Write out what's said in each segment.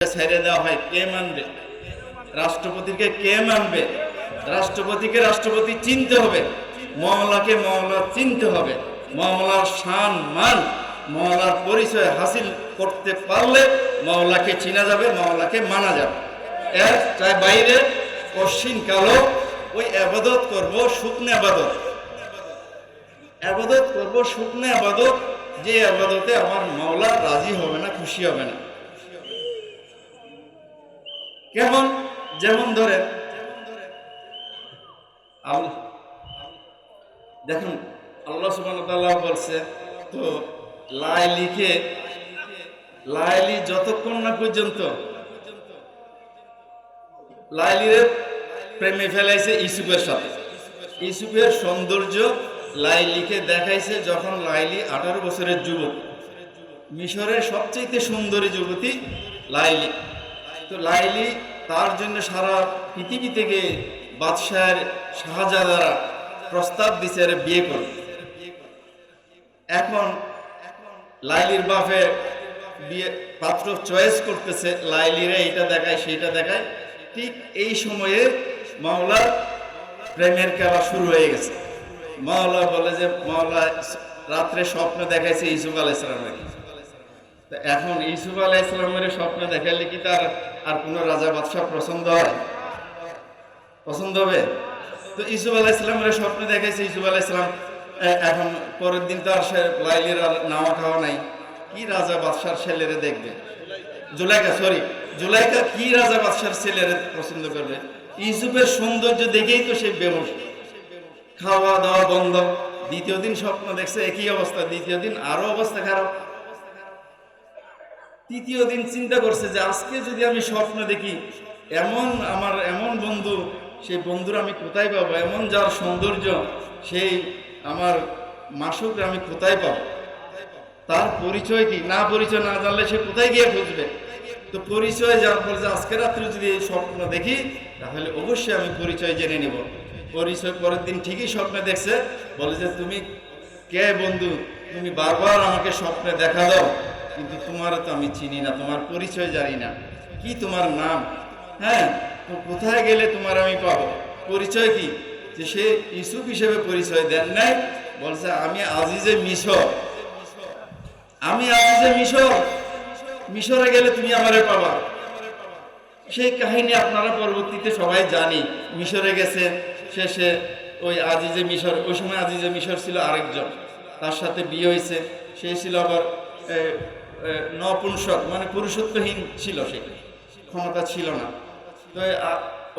ছেড়ে দেওয়া হয়, কে মানবে? রাষ্ট্রপতিকে কে মানবে? রাষ্ট্রপতিকে রাষ্ট্রপতি চিনতে হবে মহলাকে মহলা চিনতে হবে। মহলার শান মান মহলার পরিচয় হাসিল করতে পারলে মহলাকে চিনা যাবে মহলাকে মানা যাবে। এর চাই বাইরে পশ্চিম কালো, ওই আবাদত করব, শুকনো আবাদত। আবাদত করব, শুকনো আবাদত, যে আবাদতে আমার মাওলা রাজি হবে না, খুশি হবে না। কেমন যেমন ধরেন দেখুন, আল্লাহ সুবাহ বলছে, তো লাই লিখে লাইলি যতক্ষণ না পর্যন্ত লাইলির প্রেমে ফেলাইছে ইসুফের সাথে। ইসুফের সৌন্দর্য লাইলিকে দেখাইছে যখন লাইলি আঠারো বছরের যুবক। মিশরের সবচেয়ে সুন্দরী যুবতী লাইলি তো লাইলি, তার জন্য সারা পৃথিবী থেকে বাদশাহের শাহজাদারা প্রস্তাব দিছে এর বিয়ে করবে এখন লাইলির বাপে বিয়ে পাত্র চয়েস করতেছে, লাইলিরা এটা দেখায় সেটা দেখায়। ঠিক এই সময়ে মাওলার প্রেমের খেলা শুরু হয়ে গেছে। মাওলা বলে যে, মাওলা রাত্রে স্বপ্ন দেখাইছে ইসুফ আলাইসালামের এখন ইসুফ আলাইসালামের স্বপ্ন দেখাইলে কি তার আর কোনো রাজা বাদশাহ পছন্দ হয়? পছন্দ হবে? তো ইসুফ আলাইসালামের স্বপ্ন দেখাইছে ইসুফ আলাইসালাম এ- এখন পরের দিন তো আর সে লাইলের আর নামা খাওয়া নাই। কি রাজা বাদশার ছেলেরে দেখবে? জুলাইকা সরি জুলাইকা কি রাজা বাদশার ছেলেরে পছন্দ করবে? ইসুফের সৌন্দর্য দেখেই তো সে বেমস খাওয়া দাওয়া বন্ধ। দ্বিতীয় দিন স্বপ্ন দেখছে, একই অবস্থা। দ্বিতীয় দিন আরও অবস্থা খারাপ। তৃতীয় দিন চিন্তা করছে যে আজকে যদি আমি স্বপ্ন দেখি এমন আমার এমন বন্ধু, সেই বন্ধুর আমি কোথায় পাবো? এমন যার সৌন্দর্য, সেই আমার মাসুকরা আমি কোথায় পাবো? তার পরিচয় কি? না পরিচয় না জানলে সে কোথায় গিয়ে খুঁজবে? তো পরিচয় যার ফলে যে আজকে রাত্রে যদি এই স্বপ্ন দেখি, তাহলে অবশ্যই আমি পরিচয় জেনে নিব। পরিচয় পরের দিন ঠিকই স্বপ্নে দেখছে, বলে যে তুমি কে বন্ধু? তুমি বারবার আমাকে স্বপ্নে দেখা দাও। কিন্তু তোমার তো আমি চিনি না, তোমার পরিচয় জানি না। কি তোমার নাম? হ্যাঁ তো কোথায় গেলে তোমার আমি পাবো? পরিচয় কি? যে সে ইসুফ হিসেবে পরিচয় দেন নাই, বলছে, আমি আজিজে মিশর। আমি আজিজে মিশর? মিশরে গেলে তুমি আমারে পাবা। সেই কাহিনী আপনারা পরবর্তীতে সবাই জানি। মিশরে গেছেন, শেষে ওই আজিজে মিশর, ওই সময় আজিজে মিশর ছিল আরেকজন, তার সাথে বিয়ে হয়েছে, সে ছিল আবার নপুংসক মানে পুরুষত্বহীন ছিল সে। ক্ষমতা ছিল না। তো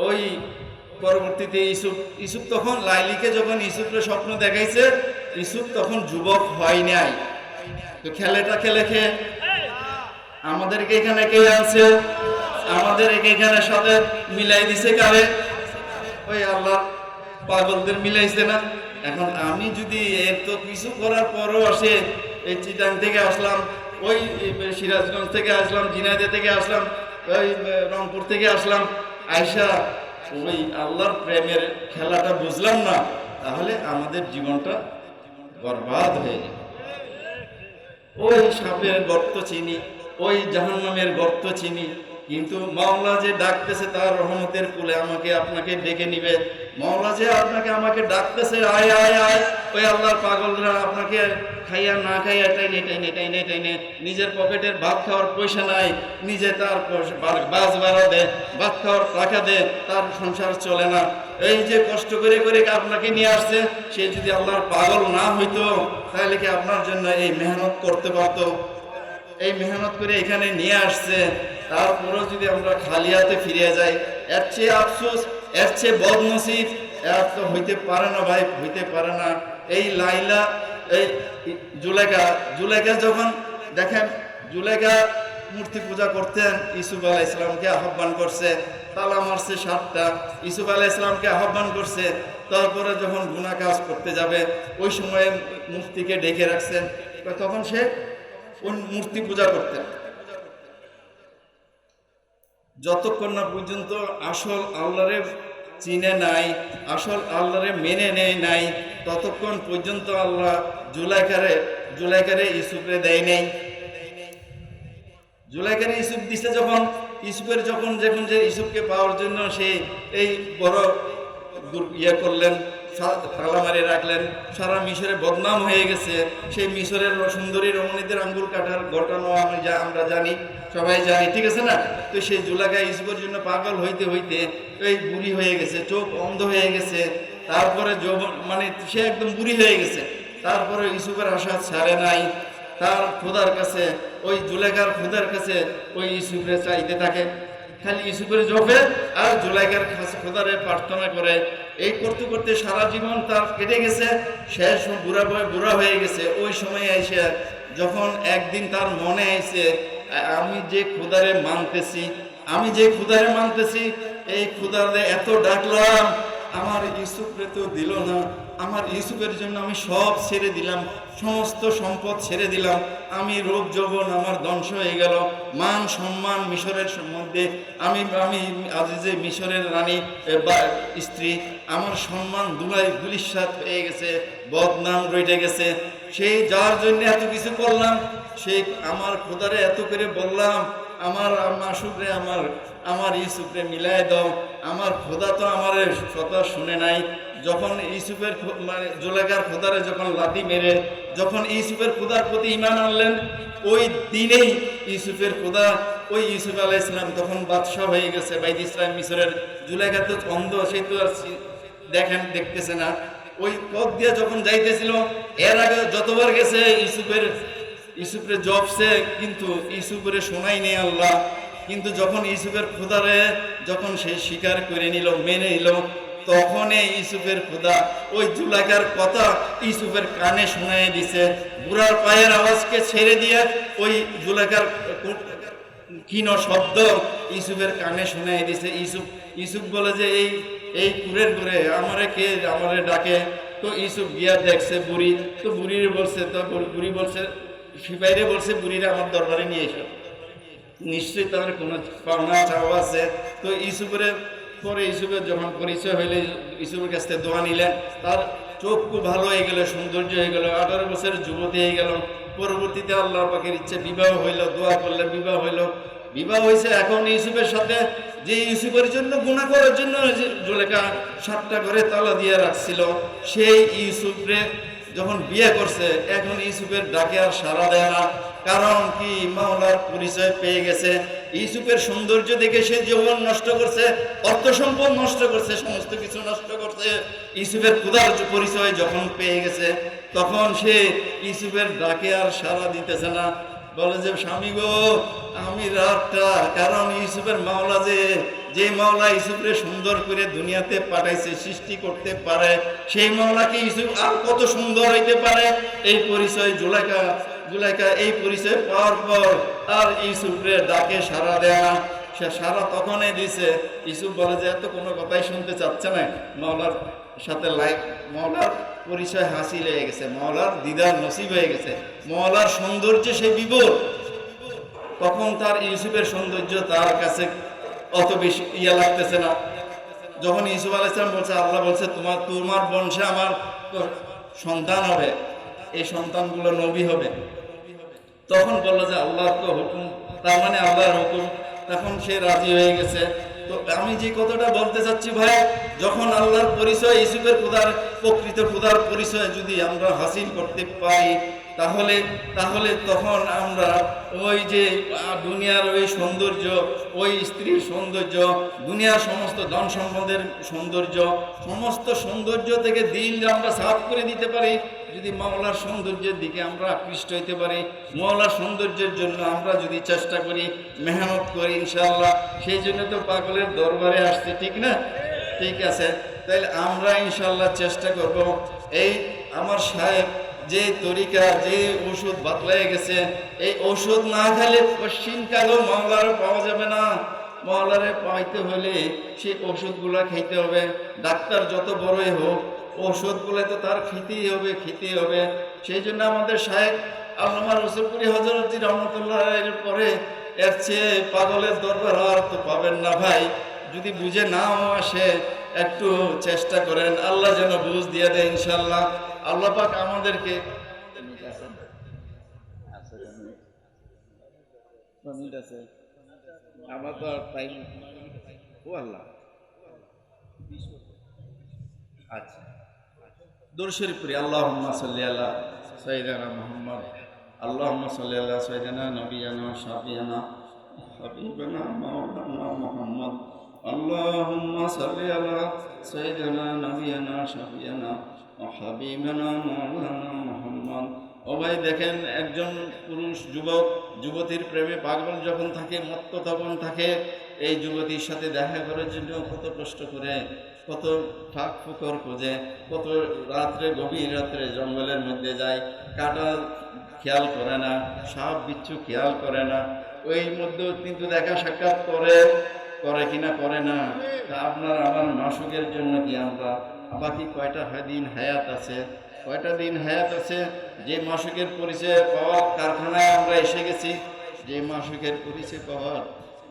ওই পরবর্তীতে ইসুফ ইসুফ তখন লাইলিকে যখন ইসুফের স্বপ্ন দেখাইছে, ইসুফ তখন যুবক হয় নাই। তো খেলেটা খেলে খেয়ে আমাদেরকে এখানে কে আনছে? আমাদের এখানে সাথে মিলাই দিছে কারে? ওই আল্লাহ, পাগলদের মিলাইছে না? এখন আমি যদি এর তো কিছু করার পরও আসে, এই চিটাং থেকে আসলাম ওই সিরাজগঞ্জ থেকে আসলাম ঝিনাইদে থেকে আসলাম, ওই রংপুর থেকে আসলাম। আয়সা ওই আল্লাহর প্রেমের খেলাটা বুঝলাম না, তাহলে আমাদের জীবনটা বরবাদ হয়ে যাবে। ওই সাপের গর্ত চিনি, ওই জাহান্নামের গর্ত চিনি, কিন্তু মাওলা যে ডাকতেছে তার রহমতের কুলে আমাকে আপনাকে ডেকে নিবে। আপনাকে আমাকে ডাকতেছে, আয় আয় আয়। ওই পাগলরা আপনাকে খাইয়া না খাইয়া টাইনে টাইনে টাইনে নিজের পকেটের ভাত খাওয়ার পয়সা নাই, নিজে তার বাস ভাড়া দেয় ভাত খাওয়ার টাকা দেয় তার সংসার চলে না। এই যে কষ্ট করে করে আপনাকে নিয়ে আসছে, সে যদি আল্লাহর পাগল না হইতো, তাহলে কি আপনার জন্য এই মেহনত করতে পারতো? এই মেহনত করে এখানে নিয়ে আসছে, তারপরেও যদি আমরা খালি হাতে ফিরে যাই, এর চেয়ে আফসোস এর চেয়ে বদনসিব এর তো হইতে পারে না ভাই, হইতে পারে না। এই লাইলা, এই জুলেখা জুলেখা যখন দেখেন জুলেখা মূর্তি পূজা করতেন ইসুফ আলাহ ইসলামকে আহ্বান করছে, তালা মারছে সাতটা ইসুফ আলাহ ইসলামকে আহ্বান করছে, তারপরে যখন গুণা কাজ করতে যাবে, ওই সময়ে মূর্তিকে ডেকে রাখছেন। তখন সে ওই মূর্তি পূজা করতেন। যতক্ষণ না পর্যন্ত আসল আল্লাহরে চিনে নাই, আসল আল্লাহরে মেনে নেয় নাই, ততক্ষণ পর্যন্ত আল্লাহ জুলাইকারে জুলাইকারে ইসুফরে দেয় নাই। জুলাইকারে ইসুফ দিছে যখন ইসুফের যখন যখন যে ইসুফকে পাওয়ার জন্য সে এই বড় ইয়ে করলেন তালা মারিয়ে রাখলেন, সারা মিশরে বদনাম হয়ে গেছে। সেই মিশরের সুন্দরী রমণীদের আঙ্গুল কাটার ঘটনা আমি যা আমরা জানি, সবাই জানি, ঠিক আছে না? তো সেই জুলাকা ইসুফের জন্য পাগল হইতে হইতে এই বুড়ি হয়ে গেছে, চোখ অন্ধ হয়ে গেছে। তারপরে যৌবন মানে সে একদম বুড়ি হয়ে গেছে। তারপরে ইসুফের আশা ছাড়ে নাই। তার খোদার কাছে, ওই জুলেখার খোদার কাছে ওই ইসুফরে চাইতে থাকে। খালি ইসুফের জপে আর জুলাইকার খোদারে প্রার্থনা করে। এই করতে করতে সারা জীবন তার কেটে গেছে শেষ বুড়া বয়ে, বুড়া হয়ে গেছে। ওই সময় এসে যখন একদিন তার মনে এসে, আমি যে খুদারে মানতেছি, আমি যে খুদারে মানতেছি, এই খুদারে এত ডাকলাম, আমার ইউসুফরে তো দিল না, আমার ইউসুফের জন্য আমি সব ছেড়ে দিলাম। সমস্ত সম্পদ ছেড়ে দিলাম। আমি রোগ যৌবন, আমার ধ্বংস হয়ে গেল। মান সম্মান মিশরের মধ্যে। আমি আমি আজ যে মিশরের রানী বা, স্ত্রী। আমার সম্মান দুলাই দুলিশ্বাত হয়ে গেছে, বদনাম রইটে গেছে। সেই যার জন্য এত কিছু করলাম সেই আমার খোদারে এত করে বললাম, আমার মাসুকরে আমার আমার ইউসুফরে মিলাই দাও। আমার খোদা তো আমার কথা শুনে নাই। যখন ইউসুফের মানে জোলেখার খোদারে যখন লাঠি মেরে, যখন ইউসুফের খোদার প্রতি ইমান আনলেন, ওই দিনেই ইউসুফের খোদা, ওই ইউসুফ আলাহ ইসলাম তখন বাদশাহ হয়ে গেছে। বাইদ ইসলাম মিশরের জুলেখা তো অন্ধ সেই তো আর দেখেন, দেখতেছে না। ওই পথ দিয়ে যখন যাইতেছিল, এর আগে যতবার গেছে ইউসুফের ইউসুফের জবসে কিন্তু ইউসুফের শোনাই নেই আল্লাহ। কিন্তু যখন ইউসুফের খোদারে যখন সে স্বীকার করে নিল, মেনে নিল তখন এই ইউসুফের খোদা ওই জুলাকার কথা ইউসুফের কানে শোনাই দিছে। বুড়ার পায়ের আওয়াজকে ছেড়ে দিয়ে ওই জুলাকার কিনো শব্দ ইউসুফের কানে শোনাই দিছে। ইউসুফ ইউসুফ বলে যে, এই এই কুরের ঘুরে আমারে কে আমারে ডাকে? তো ইউসুফ গিয়া দেখছে বুড়ি। তো বুড়ির বলছে, তো বুড়ি- বলছে, সিপাইরে বলছে, বুড়িরা আমার দরবারে নিয়ে এসো। নিশ্চয়ই তার কোনো পাওনা চাওয়া আছে। তো ইউসুফের পরে ইউসুফের যখন পরিচয় হইলে ইউসুফের কাছ থেকে দোয়া নিলেন। তার চোখ খুব ভালো হয়ে গেল, সৌন্দর্য হয়ে গেল, আঠারো বছরের যুবতী হয়ে গেল। পরবর্তীতে আল্লাহ পাকের ইচ্ছে বিবাহ হইল, দোয়া করলে বিবাহ হইল। বিবাহ হয়েছে এখন ইউসুফের সাথে, যে ইউসুফের জন্য গুণা করার জন্য জোলেখা সাতটা ঘরে তালা দিয়ে রাখছিল, সেই ইউসুফরে যখন বিয়ে করছে, এখন ইউসুফের ডাকে আর সারা দেয় না। কারণ কি? মাওলার পরিচয় পেয়ে গেছে। ইউসুফের সৌন্দর্য দেখে সে জীবন নষ্ট করছে, অর্থ সম্পদ নষ্ট করছে, সমস্ত কিছু নষ্ট করছে। ইউসুফের ক্ষুধার পরিচয় যখন পেয়ে গেছে, তখন সে ইউসুফের ডাকে আর সাড়া দিতেছে না। বলে যে, স্বামী গো, আমি রাতটা কারণ ইউসুফের মাওলা যে যে মাওলা ইউসুফরে সুন্দর করে দুনিয়াতে পাঠাইছে, সৃষ্টি করতে পারে, সেই মাওলাকে ইউসুফ আর কত সুন্দর হইতে পারে? এই পরিচয় জুলাইকা জুলাইকা এই পরিচয় পাওয়ার পর আর ইউসুফরে ডাকে সারা দেয়া সে সারা তখনই দিছে। ইউসুফ বলে যে, এত কোনো কথাই শুনতে চাচ্ছে না। মাওলার সাথে লাইফ মাওলার পরিচয় হাসিল হয়ে গেছে। মাওলার দিদার নসিব হয়ে গেছে। মাওলার সৌন্দর্যে সে বিভোর তখন তার ইউসুফের সৌন্দর্য তার কাছে অত বেশি ইয়া লাগতেছে না। যখন ইউসুফ আলাইসলাম বলছে, আল্লাহ বলছে, তোমার তোমার বংশে আমার সন্তান হবে। এই সন্তানগুলো নবী হবে। তখন বলল যে আল্লাহর তো হুকুম, তার মানে আল্লাহর হুকুম। তখন সে রাজি হয়ে গেছে। তো আমি যে কথাটা বলতে চাচ্ছি ভাই, যখন আল্লাহর পরিচয় ইসুফের খুদার প্রকৃত খুদার পরিচয় যদি আমরা হাসিল করতে পারি, তাহলে তাহলে তখন আমরা ওই যে দুনিয়ার ওই সৌন্দর্য, ওই স্ত্রীর সৌন্দর্য, দুনিয়ার সমস্ত ধন সম্পদের সৌন্দর্য, সমস্ত সৌন্দর্য থেকে দিল আমরা সাফ করে দিতে পারি। যদি মাওলার সৌন্দর্যের দিকে আমরা আকৃষ্ট হইতে পারি, মাওলার সৌন্দর্যের জন্য আমরা যদি চেষ্টা করি, মেহনত করি ইনশাআল্লাহ, সেই জন্য তো পাগলের দরবারে আসছে, ঠিক না? ঠিক আছে, তাইলে আমরা ইনশাআল্লাহ চেষ্টা করব। এই আমার সাহেব যে তরিকা, যে ওষুধ বাতলাই গেছে, এই ওষুধ না খেলে পশ্চিমকালেও মাওলার পাওয়া যাবে না। মহলারে পাইতে হলে সেই ওষুধগুলো খেতে হবে। ডাক্তার যত বড়ই হোক ওষুধগুলো তো তার খেতেই হবে খেতেই হবে। সেই জন্য আমাদের সাহেব আল্লামা রসুলপুরি হজরতজি রহমতুল্লাহ এর পরে এর চেয়ে পাগলের দরবার হওয়ার তো পাবেন না ভাই। যদি বুঝে নাও আসে একটু চেষ্টা করেন, আল্লাহ যেন বুঝ দিয়ে দেয় ইনশাল্লাহ আল্লাহ পাক আমাদেরকে আমার তো আল্লাহ। আচ্ছা। দর্শের পরে আল্লাহ সাল্লাহ আল্লাহ সৈদানা মোহাম্মদ আল্লাহ সাল্লাহ আল্লাহ সৈদানা নবিয়ানা সাবিয়ানা হাবিবানা, মাওলানা মোহাম্মদ আল্লাহ সাল্লাহ আল্লাহ সৈদানা নবিয়ানা সাবিয়ানা হাবিবানা, মাওলানা মোহাম্মদ। ও ভাই, দেখেন একজন পুরুষ যুবক, যুবতীর প্রেমে পাগল যখন থাকে মত্ত তখন থাকে, এই যুবতীর সাথে দেখা করার জন্য কত কষ্ট করে কত ফাঁক ফুকর খোঁজে, কত রাত্রে গভীর রাত্রে জঙ্গলের মধ্যে যায় কাটা খেয়াল করে না, সাপ বিচ্ছু খেয়াল করে না, ওই মধ্যেও কিন্তু দেখা সাক্ষাৎ করে করে কিনা করে না। তা আপনার আমার মাসুকের জন্য কি আমরা? বাকি কয়টা হয় দিন হায়াত আছে? কয়টা দিন হায়াত আছে? যে মাসুকের পরিচয় পাওয়ার কারখানায় আমরা এসে গেছি, যে মাসুকের পরিচয় পাওয়ার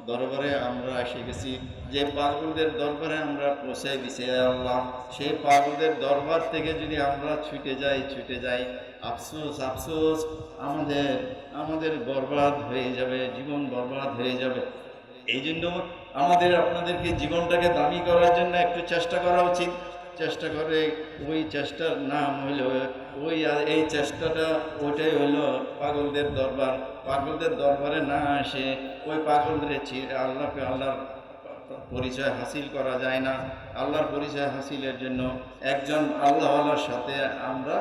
দরবারে আমরা এসে গেছি। যে পাগলদের দরবারে আমরা পৌঁছাই গেছি আল্লাহ। সেই পাগলদের দরবার থেকে যদি আমরা ছুটে যাই ছুটে যাই, আফসোস আফসোস, আমাদের আমাদের বরবাদ হয়ে যাবে, জীবন বরবাদ হয়ে যাবে। এই জন্য আমাদের, আপনাদেরকে জীবনটাকে দামি করার জন্য একটু চেষ্টা করা উচিত। চেষ্টা করে, ওই চেষ্টার নাম হইল, ওই এই চেষ্টাটা, ওইটাই হইল পাগলদের দরবার। পাগলদের দরবারে না আসে ওই পাগলদের আল্লাহকে আল্লাহর পরিচয় হাসিল করা যায় না। আল্লাহর পরিচয় হাসিলের জন্য একজন আল্লাহওয়ালার সাথে আমরা,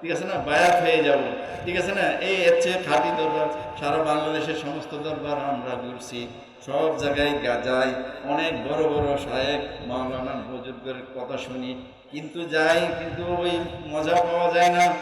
ঠিক আছে না, বায়াত হয়ে যাব। ঠিক আছে না, এই চেয়ে খাঁটি দরবার। সারা বাংলাদেশের সমস্ত দরবার আমরা ঘুরছি। সব জায়গায় গা- যাই অনেক বড় বড় শায়েক মাওলানা বুজুর্গের কথা শুনি। কিন্তু যাই, কিন্তু ওই মজা পাওয়া যায় না।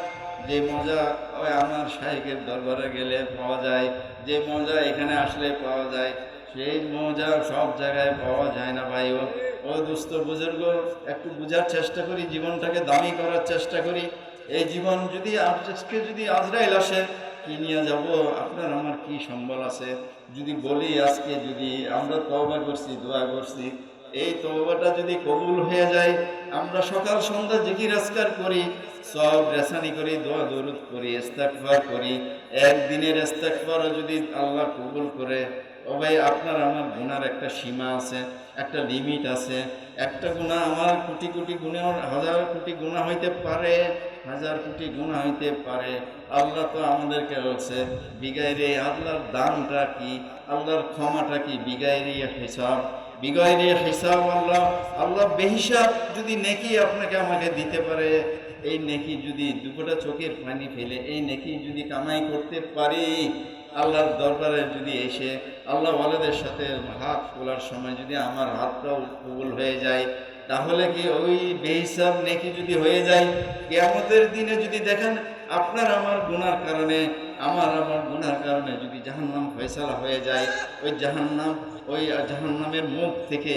যে মজা ওই আমার সাহেবের দরবারে গেলে পাওয়া যায়, যে মজা এখানে আসলে পাওয়া যায়, সেই মজা সব জায়গায় পাওয়া যায় না ভাই। ও ও দুস্থ বুজুর্গ, একটু বোঝার চেষ্টা করি, জীবনটাকে দামি করার চেষ্টা করি। এই জীবন যদি আজকে যদি আজরাইল আসে কি নিয়ে যাব? আপনার আমার কি সম্বল আছে? যদি বলি আজকে যদি আমরা তবা করছি, দোয়া করছি, এই তবাটা যদি কবুল হয়ে যায়, আমরা সকাল সন্ধ্যা জিকির আজকার করি, সব রেসানি করি, দোয়া দরুদ করি এস্তাকবার করি, একদিনের এস্তাকবারও যদি আল্লাহ কবুল করে ভাই আপনার আমার গুণার একটা সীমা আছে, একটা লিমিট আছে। একটা গুণা আমার কোটি কোটি গুণে, হাজার কোটি গুণা হইতে পারে, হাজার কোটি গুণা হইতে পারে। আল্লাহ তো আমাদেরকে বলছে বিগাইরে আল্লাহর দামটা কি? আল্লাহর ক্ষমাটা কি? বিগাইরে হিসাব বিগাইরে হিসাব আল্লাহ। আল্লাহ বেহিসাব যদি নেকি আপনাকে আমাকে দিতে পারে, এই নেকি যদি দুপোটা চোখের পানি ফেলে, এই নেকি যদি কামাই করতে পারি আল্লাহর দরবারে যদি এসে আল্লাহ ওয়ালেদের সাথে হাত তোলার সময় যদি আমার হাতটাও কবুল হয়ে যায়, তাহলে কি ওই বেহিসাব নেকি যদি হয়ে যায়? কেয়ামতের দিনে যদি দেখেন আপনার আমার গুনার কারণে, আমার আমার গুনার কারণে যদি জাহান্নাম ফয়সালা হয়ে যায়, ওই জাহান্নাম, ওই জাহান্নামের মুখ থেকে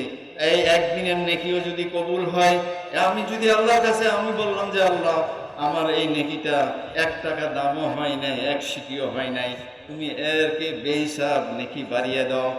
এই একদিনের নেকিও যদি কবুল হয়, আমি যদি আল্লাহর কাছে আমি বললাম যে আল্লাহ, আমার এই নেকিটা এক টাকা দামও হয় নাই, এক সিকিও হয় নাই। তুমি এরকে বেহিসাব নেকি বাড়িয়ে দাও।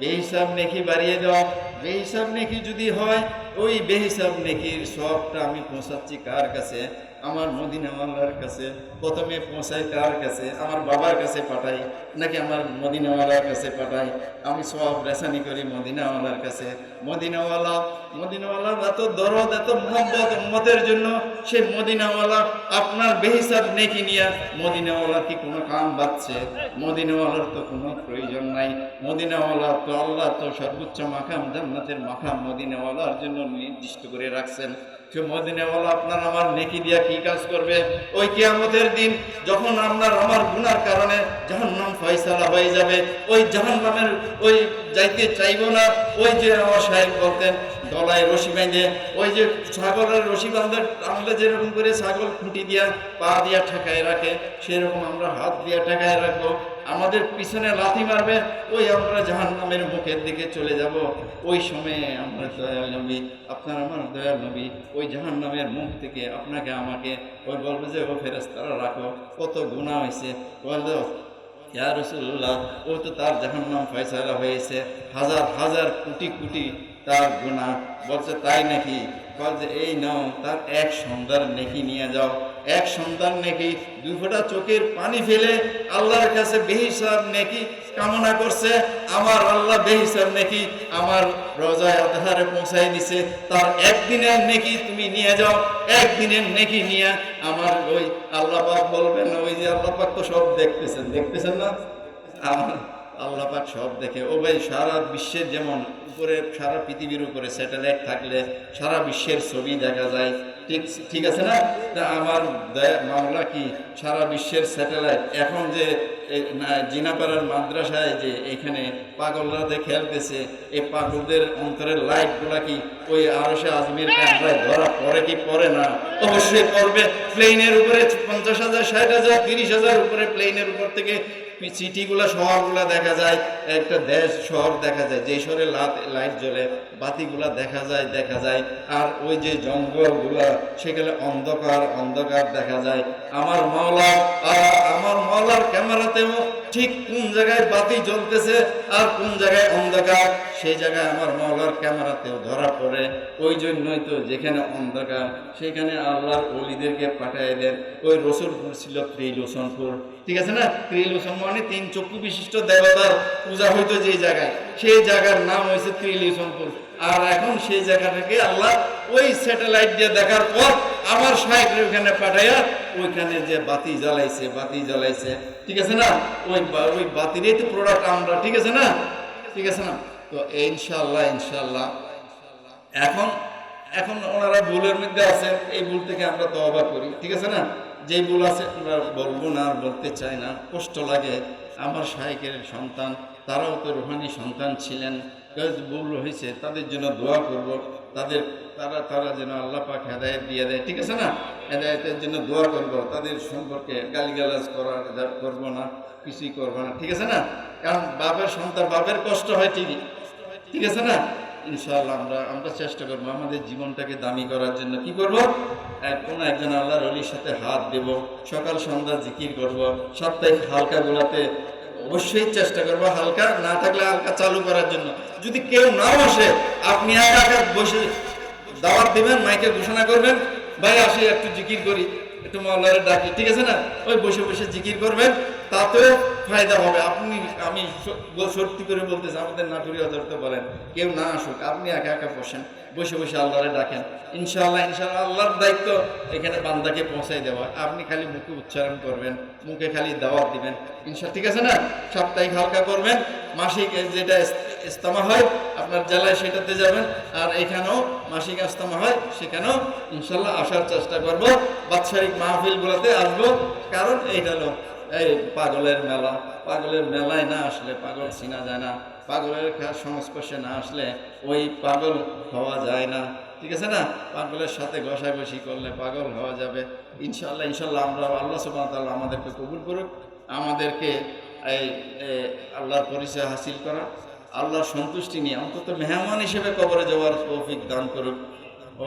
বেহিসাব নেকি বাড়িয়ে দাও। বেহিসাব নেকি যদি হয়, ওই বেহিসাব নেকির সবটা আমি পৌঁছাচ্ছি কার কাছে? আমার মদিনাওয়ালার কাছে প্রথমে পৌঁছাই কার কাছে? আমার বাবার কাছে পাঠাই, নাকি আমার মদিনাওয়ালার কাছে পাঠাই? আমি সব রেসানি করি মদিনাওয়ালার কাছে। মদিনাওয়ালা মদিনাওয়ালা এত দরদ, এত মোহব্বত উম্মতের জন্য, সে মদিনাওয়ালা আপনার বেহিসাব নেকি নিয়ে মদিনাওয়ালা কি কোনো কাম বাচ্ছে মদিনাওয়ালার তো কোনো প্রয়োজন নাই। মদিনাওয়ালা তো আল্লাহ তো সর্বোচ্চ মাখাম জান্নাতের মাখাম মদিনাওয়ালার জন্য নির্দিষ্ট করে রাখছেন। সে মদিনাওয়ালা আপনার আমার নেকি দিয়া কি কাজ করবে? ওই কিয়ামতের দিন যখন আপনার আমার গুনার কারণে জাহান্নাম ফয়সালা হয়ে যাবে, ওই জাহান্নামের ওই যাইতে চাইব না, ওই যে আমার সাহেব বলতেন, গলায় রশি বেঁধে, ওই যে ছাগলের রশি বাঁধে টানলে যেরকম করে ছাগল খুঁটি দিয়া পা দিয়া ঠেকায় রাখে, সেরকম আমরা হাত দিয়া ঠেকায় রাখব। আমাদের পিছনে লাথি মারবে, ওই আমরা জাহান্নামের মুখের দিকে চলে যাব। ওই সময়ে আমরা দয়াল নবী, আপনার আমার দয়াল নবী, ওই জাহান্নামের মুখ থেকে আপনাকে, আমাকে, ওই বলবে যে, ও ফেরেস্তারা রাখো। কত গুণা হয়েছে বলবে ইয়া রসুল্লাহ ও তো তার জাহান্নাম ফয়সালা হয়েছে। হাজার হাজার কোটি কোটি তার গুণা বলছে, তাই নাকি? বলছে, এই নাও, তার এক সন্ধ্যার নেকি নিয়ে যাও। এক সন্তান নেকি, দুই ফোঁটা চোখের পানি ফেলে আল্লাহর কাছে বেহিসাব নেকি কামনা করছে, আমার আল্লাহ বেহিসাব নেকি, আমার রজায় আধারে পৌঁছাই দিছে, তার একদিনের নেকি তুমি নিয়ে যাও, একদিনের নেকি নিয়ে আমার ওই আল্লাহ পাক বলবেন, ওই যে আল্লাহ পাক তো সব দেখতেছেন দেখতেছেন না? আমার আল্লাহ পাক সব দেখে। ও ভাই, সারা বিশ্বের যেমন উপরে, সারা পৃথিবীর উপরে স্যাটেলাইট থাকলে সারা বিশ্বের ছবি দেখা যায়। ঠিক ঠিক আছে না? তা আমার মামলা কি সারা বিশ্বের স্যাটেলাইট? এখন যে জিনাপাড়ার মাদ্রাসায় যে এখানে পাগলরাতে খেলতেছে এই পাগলদের অন্তরের লাইটগুলা কি ওই আরশে আজমির ক্যামেরায় ধরা পড়ে কি পড়ে না? অবশ্যই পড়বে। প্লেনের উপরে পঞ্চাশ হাজার, ষাট হাজার, তিরিশ হাজার উপরে প্লেনের উপর থেকে সিটিগুলা শহরগুলা দেখা যায়, একটা দেশ শহর দেখা যায়, যে শহরে লাইট জ্বলে, বাতিগুলা দেখা যায় দেখা যায়, আর ওই যে জঙ্গলগুলা, সেখানে অন্ধকার অন্ধকার দেখা যায়। আমার মাওলা আমার মাওলার ক্যামেরাতেও ঠিক কোন জায়গায় বাতি জ্বলতেছে আর কোন জায়গায় অন্ধকার? সেই জায়গায় আমার মাওলার ক্যামেরাতেও ধরা পড়ে। ওই জন্যই তো যেখানে অন্ধকার, সেখানে আল্লাহর অলিদেরকে পাঠিয়ে দেন। ওই রসুলপুর ছিল ত্রিলোচনপুর। ঠিক আছে না? ত্রিলোচন মানে তিন চক্ষু বিশিষ্ট দেবতার পূজা হইতো যে জায়গায়। সেই জায়গার নাম হয়েছে ত্রিলোচনপুর। আর এখন সেই জায়গাটাকে আল্লাহ ওই স্যাটেলাইট দিয়ে দেখার পর আমার সাহেবের ওখানে পাঠাইয়া ওইখানে যে বাতি জ্বালাইছে বাতি জ্বালাইছে, ঠিক আছে না? ওই ওই বাতিরই তো প্রোডাক্ট আমরা, ঠিক আছে না? ঠিক আছে না? তো ইনশাল্লাহ ইনশাল্লাহ এখন এখন ওনারা ভুলের মধ্যে আছে, এই ভুল থেকে আমরা তবা করি, ঠিক আছে না? যে ভুল আছে আমরা বলব না বলতে চাই না, কষ্ট লাগে। আমার শাহেকের সন্তান, তারাও তো রোহানি সন্তান ছিলেন। ভুল হয়েছে, তাদের জন্য দোয়া করব। তাদের, তারা তারা যেন আল্লাহ পাক হেদায়ত দিয়ে দেয়। ঠিক আছে না? হেদায়তের জন্য দোয়া করব। তাদের সম্পর্কে গালিগালাজ করা করব না, কিছুই করব না। ঠিক আছে না? কারণ বাপের সন্তান, বাপের কষ্ট হয় ঠিকই। ঠিক আছে না? ইনশাআল্লাহ আমরা আমরা চেষ্টা করব আমাদের জীবনটাকে দামি করার জন্য। কি করব? কোনো একজন আল্লাহর অলির সাথে হাত দেব। সকাল সন্ধ্যা জিকির করব। সাপ্তাহিক হালকা গুলাতে অবশ্যই চেষ্টা করব হালকা, না থাকলে হালকা চালু করার জন্য। যদি কেউ নাও আসে, আপনি বসে দাওয়াত দিবেন, মাইকে ঘোষণা করবেন, ভাই, আসি, একটু জিকির করি। একটু মাওলারে ডাকি, ঠিক আছে না? ওই বসে বসে জিকির করবেন, তাতেও ফায়দা হবে। আপনি, আমি সত্যি করে বলতেছি আমাদের নাটুরি অজরতে বলেন, কেউ না আসুক, আপনি একা একা বসেন। বসে বসে আল্লাহরে ডাকেন। ইনশাআল্লাহ ইনশাআল্লাহ আল্লাহর দায়িত্ব এখানে বান্দাকে পৌঁছাই দেওয়া। আপনি খালি মুখে উচ্চারণ করবেন, মুখে খালি দাওয়াত দিবেন। ইনশা ঠিক আছে না? সাপ্তাহিক হালকা করবেন, মাসিক যেটা ইস- ইস্তেমা হয়, আপনার জেলায় সেটাতে যাবেন, আর এখানেও মাসিক ইস্তেমা হয়, সেখানেও ইনশাল্লাহ আসার চেষ্টা করব। বাৎসরিক মাহফিলগুলোতে আসব, কারণ এইটা হলো, এই পাগলের মেলা। পাগলের মেলায় না আসলে পাগল চিনা যায় না। পাগলের সংস্পর্শে না আসলে ওই পাগল হওয়া যায় না। ঠিক আছে না? পাগলের সাথে ঘষাঘষি করলে পাগল হওয়া যাবে। ইনশাল্লাহ ইনশাল্লাহ আমরা আল্লাহ সুবাহ তাল্লাহ আমাদেরকে কবুল করুক, আমাদেরকে এই আল্লাহর পরিচয় হাসিল করা, আল্লাহর সন্তুষ্টি নিয়ে অন্তত মেহমান হিসেবে কবরে যাওয়ার তৌফিক দান করুক। ও